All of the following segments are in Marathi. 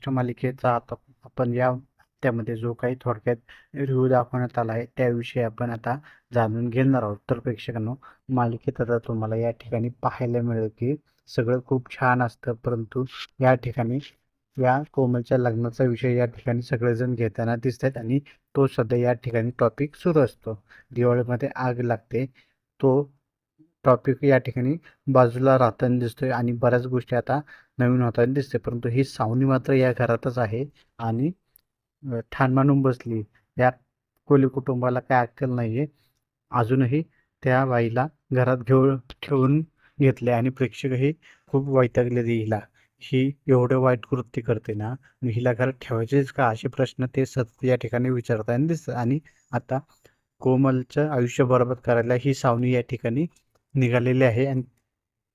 महाराष्ट्र मालिकेचा आता आपण या त्यामध्ये जो काही थोडक्यात रिव्ह्यू दाखवण्यात आला आहे त्याविषयी आपण आता जाणून घेणार आहोत. तर प्रेक्षकांनो मालिकेत आता तुम्हाला या ठिकाणी पाहायला मिळेल की सगळं खूप छान असतं. परंतु या ठिकाणी या कोमलच्या लग्नाचा विषय या ठिकाणी सगळेजण घेताना दिसत आहेत आणि तो सध्या या ठिकाणी टॉपिक सुरू असतो. दिवाळीमध्ये आग लागते. तो टॉपिक या ठिकाणी बाजूला राहताना दिसतोय आणि बऱ्याच गोष्टी आता नवीन होताना दिसते परंतु ही सावनी मात्र या घरातच आहे आणि ठाण मानून बसली. या कोली कुटुंबाला काय अक्कल नाही आहे अजूनही त्या बाईला घरात घेऊन ठेवून घेतले आणि प्रेक्षकही खूप वैतागले हिला. ही एवढं वाईट कृत्य करते ना आणि हिला घरात ठेवायचेच का असे प्रश्न ते सतत या ठिकाणी विचारताना दिसतात. आणि आता कोमलचं आयुष्य बरोबर करायला ही सावनी या ठिकाणी निघालेले आहे. आणि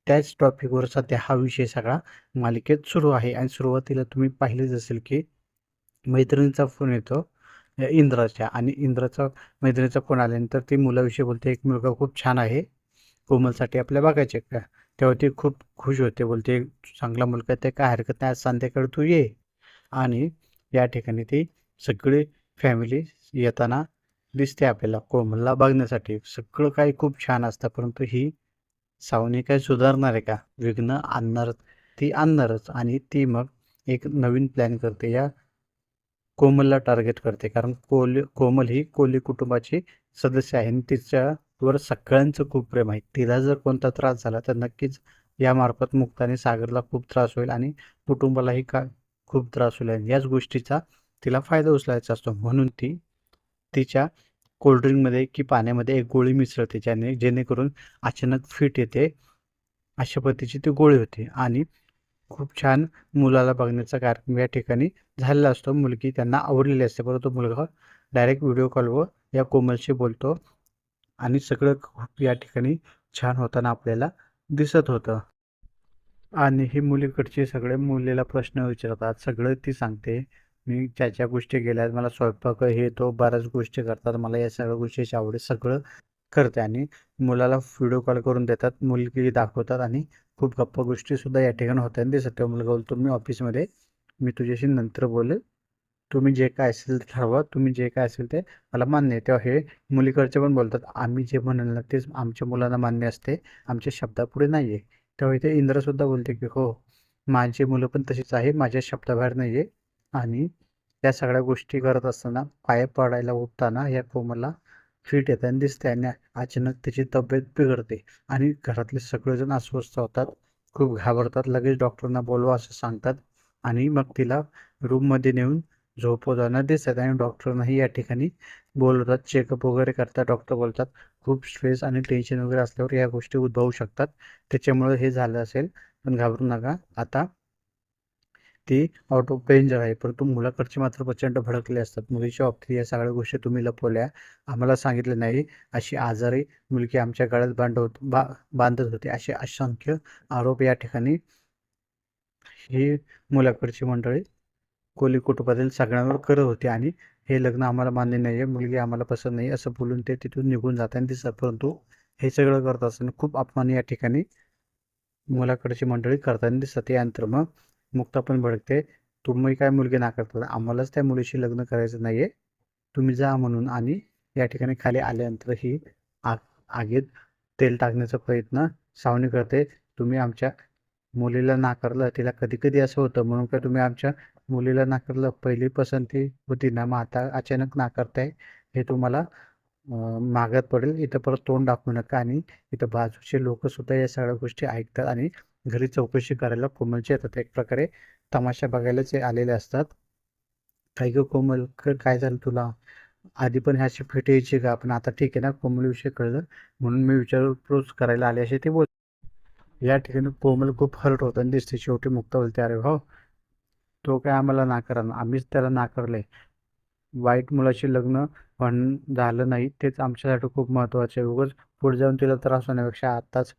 त्याच टॉपिकवर सध्या हा विषय सगळा मालिकेत सुरू आहे. आणि सुरुवातीला तुम्ही पाहिलेच असेल की मैत्रिणीचा फोन येतो इंद्राच्या. आणि इंद्राचा मैत्रिणीचा फोन आल्यानंतर ती मुलाविषयी बोलते एक मुलगा खूप छान आहे. कोमलसाठी आपल्या बघायचे का? तेव्हा ती खूप खुश होते. बोलते चांगला मुलगा ते काय हरकत नाही. आज संध्याकाळी तू ये. आणि या ठिकाणी ती सगळी फॅमिली येताना दिसते आपल्याला कोमलला बघण्यासाठी. सगळं काही खूप छान असतं परंतु ही सावनी काय सुधारणार आहे का? विघ्न आणणार ती आणणारच आणि ती मग एक नवीन प्लॅन करते. या कोमलला टार्गेट करते कारण कोल कोमल ही कोली कुटुंबाची सदस्य आहे आणि तिच्यावर सगळ्यांचं खूप प्रेम आहे. तिला जर कोणता त्रास झाला तर नक्कीच यामार्फत मुक्ताने सागरला खूप त्रास होईल आणि कुटुंबालाही का खूप त्रास होईल. आणि याच गोष्टीचा तिला फायदा उचलायचा असतो. म्हणून ती तिच्या कोल्ड्रिंकमध्ये की पाण्यामध्ये एक गोळी मिसळते ज्याने जेणेकरून अचानक फिट येते अशा पद्धतीची ती गोळी होती. आणि खूप छान मुलाला बघण्याचा कार्यक्रम या ठिकाणी झालेला असतो. मुलगी त्यांना आवडलेली असते. परंतु मुलगा डायरेक्ट व्हिडिओ कॉलवर या कोमलशी बोलतो आणि सगळं खूप या ठिकाणी छान होताना आपल्याला दिसत होतं. आणि ही मुलीकडचे सगळे मुलीला प्रश्न विचारतात. सगळं ती सांगते. मी ज्या ज्या गोष्टी गेल्या मला स्वयंपाक हे तो बऱ्याच गोष्टी करतात. मला या सगळ्या गोष्टीची आवड सगळं करते आणि मुलाला व्हिडिओ कॉल करून देतात मुलगी दाखवतात आणि खूप गप्पा गोष्टीसुद्धा या ठिकाणी होत्या दिसत तेव्हा मुलगा बोलतो मी ऑफिसमध्ये मी तुझ्याशी नंतर बोलेल. तुम्ही जे काय असेल ते ठरवा. तुम्ही जे काय असेल ते मला मान्य आहे. तेव्हा हे मुलीकडचे पण बोलतात आम्ही जे म्हणाल ना तेच आमच्या मुलांना मान्य असते. आमच्या शब्दापुढे नाही आहे. तेव्हा इथे इंद्रसुद्धा बोलते की हो माझी मुलं पण तशीच आहे. माझ्या शब्दाबाहेर नाही आहे. आणि या सगळ्या गोष्टी करत असताना पाय पडायला उठताना या कोमलला फिट येताना दिसते आणि अचानक त्याची तब्येत बिघडते आणि घरातले सगळेजण अस्वस्थ होतात. खूप घाबरतात. लगेच डॉक्टरना बोलवा असं सांगतात आणि मग तिला रूममध्ये नेऊन झोपवताना दिसतात आणि डॉक्टरनाही या ठिकाणी बोलवतात. चेकअप वगैरे करतात. डॉक्टर बोलतात खूप स्ट्रेस आणि टेन्शन वगैरे असल्यावर या गोष्टी उद्भवू शकतात. त्याच्यामुळे हे झालं असेल. पण घाबरू नका. आता ती आउट ऑफ डेंजर आहे. परंतु मुलाकडचे मात्र प्रचंड भडकले असतात. मुलीच्या बाबतीत या सगळ्या गोष्टी तुम्ही लपवल्या. आम्हाला सांगितलं नाही. अशी आजारी मुलगी आमच्या गळ्यात बांधवत बा बांधत होती. असे असंख्य आरोप या ठिकाणी ही मुलाकडची मंडळी कोली कुटुंबातील सगळ्यांवर करत होती. आणि हे लग्न आम्हाला मान्य नाही आहे मुलगी आम्हाला पसंत नाही असं बोलून ते तिथून निघून जाताना दिसतात. परंतु हे सगळं करत असताना खूप अपमान या ठिकाणी मुलाकडची मंडळी करताना दिसतात. यानंतर मग मुक्ता पण भडकते. तुम्ही काय मुलगी नाकारतात आम्हालाच त्या मुलीशी लग्न करायचं नाही आहे तुम्ही जा म्हणून आणि या ठिकाणी खाली आल्यानंतर ही आग आगीत तेल टाकण्याचा प्रयत्न सावनी करते. तुम्ही आमच्या मुलीला नाकारलं तिला कधी कधी असं होतं म्हणून काय तुम्ही आमच्या मुलीला नाकारलं? पहिली पसंती होती ना मग आता अचानक नाकारताय हे तुम्हाला मागत पडेल. इथं परत तोंड दाखवू नका आणि इथं बाजूचे लोक सुद्धा या सगळ्या गोष्टी ऐकतात आणि घरी चौकशी करायला कोमलचे येतात. एक प्रकारे तमाशा बघायलाच आलेले असतात. काय गं कोमल? क- काय झालं तुला? आधी पण ह्याची फिट यायची का? पण आता ठीक आहे ना कोमलविषयी कळलं. म्हणून मी विचारपूस करायला आले असे ते बोल या ठिकाणी कोमल खूप हर्ट होताना दिसते शेवटी मुक्त बोलते अरे हो. तो काय आम्हाला नाकारा आम्हीच त्याला नाकारले वाईट मुलाशी लग्न पण झालं नाही. तेच आमच्यासाठी खूप महत्त्वाचे आहे. उगाच पुढे जाऊन तिला त्रास होण्यापेक्षा आत्ताच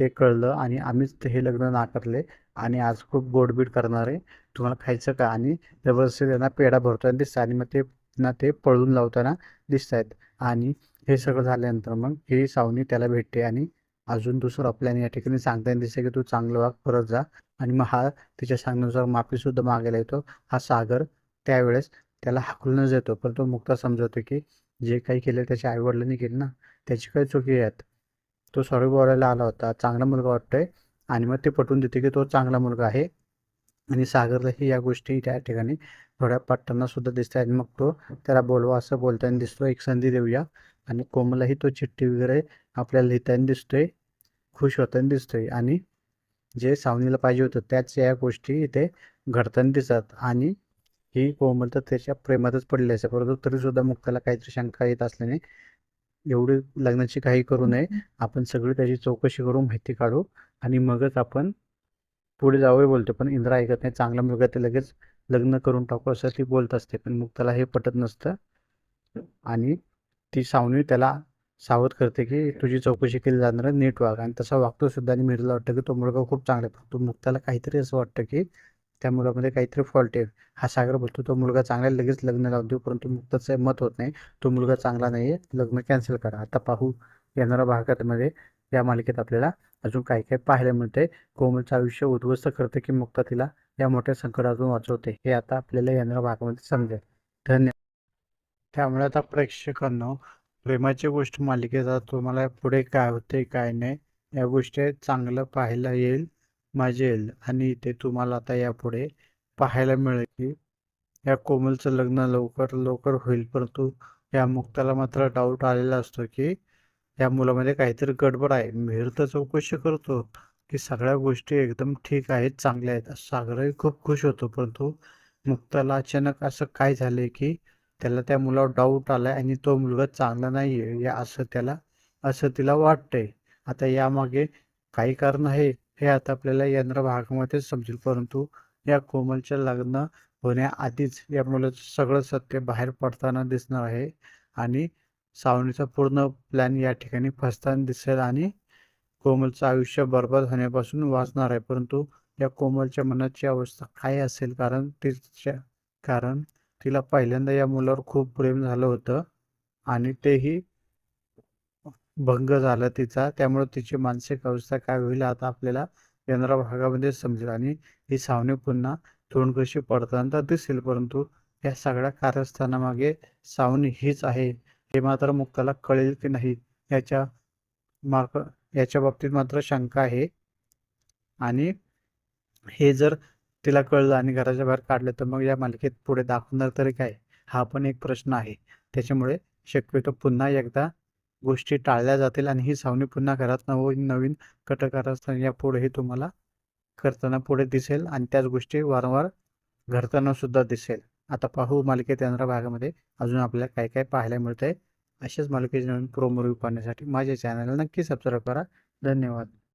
ते कळलं आणि आम्हीच हे लग्न नाकारले आणि आज खूप गोडबीड करणार आहे. तुम्हाला खायचं का? आणि जबरदस्ती त्यांना पेढा भरताना दिसत आणि मग ते ना ते पळून लावताना दिसत आहेत आणि हे सगळं झाल्यानंतर मग ही सावनी त्याला भेटते आणि अजून दुसरा प्लॅन या ठिकाणी सांगताना दिसते की तू चांगलं वाग परत जा. आणि मग हा तिच्या सांगण्यानुसार माफीसुद्धा मागायला येतो. हा सागर त्यावेळेस त्याला हाकलूनच येतो पण तो मुक्ता समजवतो की जे काही केलं त्याच्या आईवडिलांनी केलं ना त्याची काही चुकी आहेत. तो सॉरी बोलायला आला होता. चांगला मुलगा वाटतोय. आणि मग ते पटवून देते की तो चांगला मुलगा आहे. आणि सागरलाही या गोष्टी त्या ठिकाणी थोड्या पटताना सुद्धा दिसत आहेत. मग तो त्याला बोलवा असं बोलताना दिसतो एक संधी देऊया. आणि कोमलही तो चिठ्ठी वगैरे आपल्याला लिहिताना दिसतोय. खुश होताना दिसतोय. आणि जे सावनीला पाहिजे होतं त्याच या गोष्टी इथे घडताना दिसतात. आणि ही कोमल तर त्याच्या प्रेमातच पडली असेल. परंतु तरीसुद्धा मुक्ताला काहीतरी शंका येत असल्याने एवढी लग्नाची काही करू नये. आपण सगळी त्याची चौकशी करून माहिती काढू आणि मगच आपण पुढे जावं बोलतो पण इंद्रा ऐकत नाही. चांगला मुलगा ते लगेच लग्न करून टाकू असं ती बोलत असते. पण मुक्ताला हे पटत नसतं आणि ती सावनी त्याला सावध करते की तुझी चौकशी केली जाणार नीट वाग. आणि तसा वागतो सुद्धा आणि मिरला वाटतं की तो मुलगा खूप चांगला आहे. परंतु मुक्ताला काहीतरी असं वाटतं की त्या मुलामध्ये काहीतरी फॉल्ट आहे. हा सागर बोलतो तो मुलगा चांगला लगेच लग्न लावून देऊ परंतु मुक्ताचं मत होत नाही. तो मुलगा चांगला नाही आहे लग्न कॅन्सल करा. आता पाहू येणाऱ्या भागामध्ये या मालिकेत आपल्याला अजून काही काही पाहायला मिळते कोमलचं आयुष्य उद्ध्वस्त करते की मुक्ता तिला या मोठ्या संकटातून वाचवते. हे आता आपल्याला येणाऱ्या भागामध्ये समजेल. धन्यवाद त्यामुळे आता प्रेक्षकांना प्रेमाची गोष्ट मालिकेचा तुम्हाला पुढे काय होते काय नाही या गोष्टी चांगलं पाहायला येईल. माझेल येईल आणि ते तुम्हाला आता यापुढे पाहायला मिळेल की या कोमलचं लग्न लवकर लवकर होईल. परंतु या मुक्ताला मात्र डाऊट आलेला असतो की या मुलामध्ये काहीतरी गडबड आहे. मिहीर तर चौकशी करतो की सगळ्या गोष्टी एकदम ठीक आहेत चांगल्या आहेत. सागरही खूप खुश होतो. परंतु मुक्ताला अचानक असं काय झालंय की त्याला त्या मुलावर डाऊट आलाय आणि तो मुलगा चांगला नाही आहे या असं त्याला असं तिला वाटतंय. आता यामागे काही कारण आहे. हे आता आपल्याला यंत्र भागामध्येच समजेल. परंतु या कोमलच्या लग्न होण्याआधीच या मुलाचं सगळं सत्य बाहेर पडताना दिसणार आहे. आणि सावनीचा पूर्ण प्लॅन या ठिकाणी फसताना दिसेल आणि कोमलचं आयुष्य बर्बाद होण्यापासून वाचणार आहे. परंतु या कोमलच्या मनाची अवस्था काय असेल? कारण तिच्या कारण तिला पहिल्यांदा या मुलावर खूप प्रेम झालं होतं. आणि तेही भंग झाला तिचा. त्यामुळे तिची मानसिक अवस्था काय होईल आता आपल्याला येणाऱ्या भागामध्ये समजेल. आणि ही सावनी पुन्हा तोंड कशी पडताना दिसेल. परंतु या सगळ्या कारस्थानामागे सावनी हीच आहे. हे मात्र मुक्ताला कळेल की नाही. याच्या मार्क याच्या बाबतीत मात्र शंका आहे. आणि हे जर तिला कळलं आणि घराच्या बाहेर काढलं तर मग या मालिकेत पुढे दाखवणार तरी काय? हा पण एक प्रश्न आहे. त्याच्यामुळे शक्यतो पुन्हा एकदा गोष्टी टाळल्या जातील आणि ही सावनी पुन्हा घरात नवीन नवीन कटकारस्थान या पुढेही तुम्हाला करताना पुढे दिसेल आणि त्याच गोष्टी वारंवार घडताना सुद्धा दिसेल. आता पाहू मालिकेत येणाऱ्या भागामध्ये अजून आपल्याला काय काय पाहायला मिळतंय. अशाच मालिकेचे नवीन प्रोमो रिव्ह्यू पाहण्यासाठी माझ्या चॅनलला नक्की सबस्क्राईब करा. धन्यवाद.